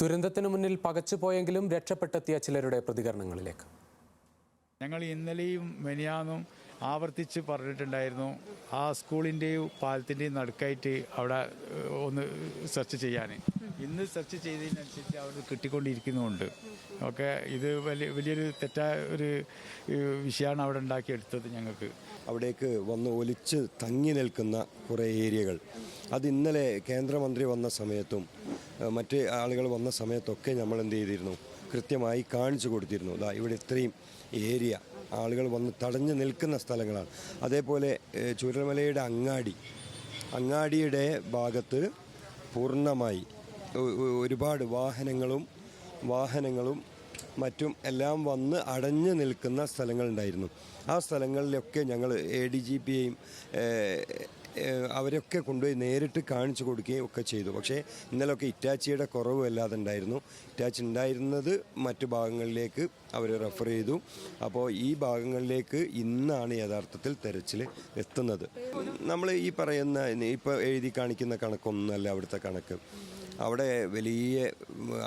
ദുരന്തത്തിനു മുന്നിൽ പകച്ചുപോയെങ്കിലും രക്ഷപ്പെട്ടെത്തിയ ചിലരുടെ പ്രതികരണങ്ങളിലേക്ക്. ഞങ്ങൾ ഇന്നലെയും മെനിയാന്നും ആവർത്തിച്ച് പറഞ്ഞിട്ടുണ്ടായിരുന്നു. ആ സ്കൂളിന്റെയും പാലത്തിന്റെയും നടുക്കായിട്ട് അവിടെ ഒന്ന് സെർച്ച് ചെയ്യാൻ. ഇന്ന് സെർച്ച് ചെയ്തതിനനുസരിച്ച് അവിടെ കിട്ടിക്കൊണ്ടിരിക്കുന്നുമുണ്ട് ഓക്കെ ഇത് വലിയ വലിയൊരു തെറ്റായ ഒരു വിഷയമാണ് അവിടെ ഉണ്ടാക്കിയെടുത്തത് ഞങ്ങൾക്ക്. അവിടേക്ക് വന്ന് ഒലിച്ച് തങ്ങി നിൽക്കുന്ന കുറേ ഏരിയകൾ. അത് ഇന്നലെ കേന്ദ്രമന്ത്രി വന്ന സമയത്തും മറ്റ് ആളുകൾ വന്ന സമയത്തൊക്കെ നമ്മൾ എന്ത് ചെയ്തിരുന്നു? കൃത്യമായി കാണിച്ചു കൊടുത്തിരുന്നു. ദാ ഇവിടെ ഇത്രയും ഏരിയ. ആളുകൾ വന്ന് തടഞ്ഞു നിൽക്കുന്ന സ്ഥലങ്ങളാണ്. അതേപോലെ ചുരമലയുടെ അങ്ങാടി. അങ്ങാടിയുടെ ഭാഗത്ത് പൂർണമായി ഒരുപാട് വാഹനങ്ങളും വാഹനങ്ങളും മറ്റും എല്ലാം വന്ന് അടഞ്ഞു നിൽക്കുന്ന സ്ഥലങ്ങളുണ്ടായിരുന്നു ആ സ്ഥലങ്ങളിലൊക്കെ ഞങ്ങൾ എ ഡി ജി പിയെയും അവരൊക്കെ കൊണ്ടുപോയി നേരിട്ട് കാണിച്ചു കൊടുക്കുകയും ഒക്കെ ചെയ്തു. പക്ഷേ ഇന്നലെയൊക്കെ ഇറ്റാച്ചിയുടെ കുറവ് വല്ലാതെ ഉണ്ടായിരുന്നു. ഇറ്റാച്ചി ഉണ്ടായിരുന്നത് മറ്റു ഭാഗങ്ങളിലേക്ക് അവർ റെഫർ ചെയ്തു. അപ്പോൾ ഈ ഭാഗങ്ങളിലേക്ക് ഇന്നാണ് യഥാർത്ഥത്തിൽ തെരച്ചിൽ എത്തുന്നത്. നമ്മൾ ഈ പറയുന്ന ഇപ്പോൾ എഴുതി കാണിക്കുന്ന കണക്കൊന്നല്ല അവിടുത്തെ കണക്ക്. അവിടെ വലിയ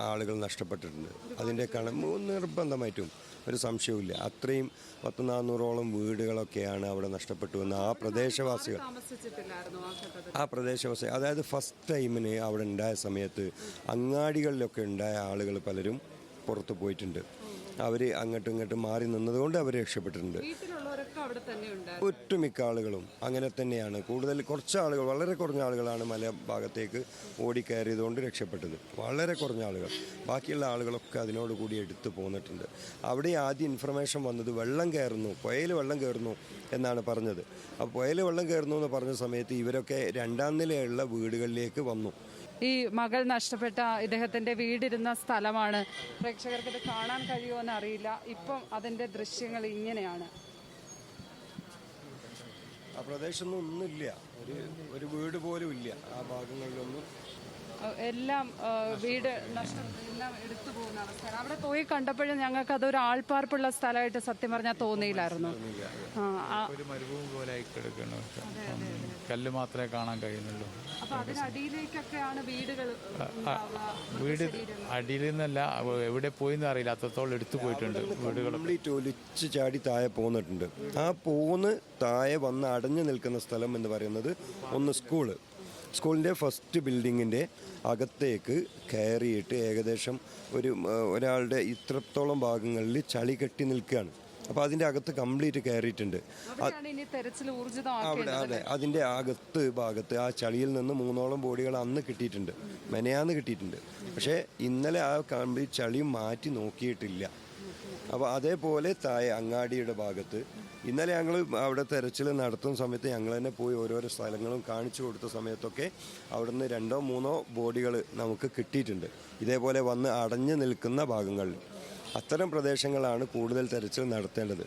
ആളുകൾ നഷ്ടപ്പെട്ടിട്ടുണ്ട്. അതിന്റെ കണ നിർബന്ധമായിട്ടും ഒരു സംശയവുമില്ല. അത്രയും പത്ത് നാനൂറോളം വീടുകളൊക്കെയാണ് അവിടെ നഷ്ടപ്പെട്ടു എന്ന് ആ പ്രദേശവാസികൾ ആ പ്രദേശവാസി അതായത് ഫസ്റ്റ് ടൈമിന് അവിടെ ഉണ്ടായ സമയത്ത് അങ്ങാടികളിലൊക്കെ ഉണ്ടായ ആളുകൾ പലരും പുറത്തു പോയിട്ടുണ്ട്. അവർ അങ്ങോട്ടും ഇങ്ങോട്ടും മാറി നിന്നതുകൊണ്ട് അവർ രക്ഷപ്പെട്ടിട്ടുണ്ട്. ഒട്ടുമിക്ക ആളുകളും അങ്ങനെ തന്നെയാണ്. കൂടുതൽ കുറച്ച് ആളുകൾ വളരെ കുറഞ്ഞ ആളുകളാണ് മല ഭാഗത്തേക്ക് ഓടിക്കയറിയതുകൊണ്ട് രക്ഷപ്പെട്ടത്. വളരെ കുറഞ്ഞ ആളുകൾ. ബാക്കിയുള്ള ആളുകളൊക്കെ അതിനോട് കൂടി എടുത്തു പോന്നിട്ടുണ്ട്. അവിടെ ആദ്യം ഇൻഫർമേഷൻ വന്നത് വെള്ളം കയറുന്നു പുഴയിൽ വെള്ളം കയറുന്നു എന്നാണ് പറഞ്ഞത്. അപ്പോൾ പുഴയിൽ വെള്ളം കയറുന്നു എന്ന് പറഞ്ഞ സമയത്ത് ഇവരൊക്കെ രണ്ടാം നിലയുള്ള വീടുകളിലേക്ക് വന്നു. ഈ മകൾ നഷ്ടപ്പെട്ട ഇദ്ദേഹത്തിന്റെ വീടിരുന്ന സ്ഥലമാണ്. പ്രേക്ഷകർക്ക് ഇത് കാണാൻ കഴിയുമോ അറിയില്ല ഇപ്പം അതിന്റെ ദൃശ്യങ്ങൾ ഇങ്ങനെയാണ്. ആ പ്രദേശമൊന്നും ഒന്നുമില്ല ഒരു ഒരു വീട് പോലും ഇല്ല ആ ഭാഗങ്ങളിലൊന്നും. എല്ലാം വീട് നഷ്ടം എല്ലാം എടുത്തു പോകുന്ന അവസ്ഥയാണ്. അവിടെ പോയി കണ്ടപ്പോഴും ഞങ്ങൾക്ക് അതൊരു ആൾപ്പാർപ്പുള്ള സ്ഥലമായിട്ട് സത്യം പറഞ്ഞാൽ തോന്നിയില്ലായിരുന്നു. മരുഭൂമി പോലെ ആയി കല്ല് മാത്രമേ കാണാൻ കഴിയുന്നുള്ളൂ. വീട് അടിയിൽ നിന്നല്ല എവിടെ പോയിന്ന് അറിയില്ല. അത്രത്തോളം എടുത്തു പോയിട്ടുണ്ട് വീടുകൾ ഒലിച്ച് ചാടി താഴെ പോന്നിട്ടുണ്ട്. ആ പോന്ന് താഴെ വന്ന് അടഞ്ഞു നിൽക്കുന്ന സ്ഥലം എന്ന് പറയുന്നത് ഒന്ന് സ്കൂൾ. സ്കൂളിന്റെ ഫസ്റ്റ് ബിൽഡിങ്ങിന്റെ അകത്തേക്ക് കയറിയിട്ട് ഏകദേശം ഒരു ഒരാളുടെ ഇത്രത്തോളം ഭാഗങ്ങളിൽ ചളി കെട്ടി നിൽക്കുകയാണ്. അപ്പോൾ അതിന്റെ അകത്ത് കംപ്ലീറ്റ് കയറിയിട്ടുണ്ട്. അവിടെ അതെ. അതിന്റെ അകത്ത് ഭാഗത്ത് ആ ചളിയിൽ നിന്ന് മൂന്നോളം ബോഡികൾ അന്ന് കിട്ടിയിട്ടുണ്ട്. മെനയാന്ന് കിട്ടിയിട്ടുണ്ട്. പക്ഷേ ഇന്നലെ ആ കംപ്ലീറ്റ് ചളി മാറ്റി നോക്കിയിട്ടില്ല. അപ്പോൾ അതേപോലെ താഴെ അങ്ങാടിയുടെ ഭാഗത്ത് ഇന്നലെ ഞങ്ങൾ അവിടെ തെരച്ചിൽ നടത്തുന്ന സമയത്ത് ഞങ്ങൾ തന്നെ പോയി ഓരോരോ സ്ഥലങ്ങളും കാണിച്ചു കൊടുത്ത സമയത്തൊക്കെ അവിടുന്ന് രണ്ടോ മൂന്നോ ബോഡികൾ നമുക്ക് കിട്ടിയിട്ടുണ്ട്. ഇതേപോലെ വന്ന് അടഞ്ഞു നിൽക്കുന്ന ഭാഗങ്ങളിൽ അത്തരം പ്രദേശങ്ങളാണ് കൂടുതൽ തെരച്ചിൽ നടത്തേണ്ടത്.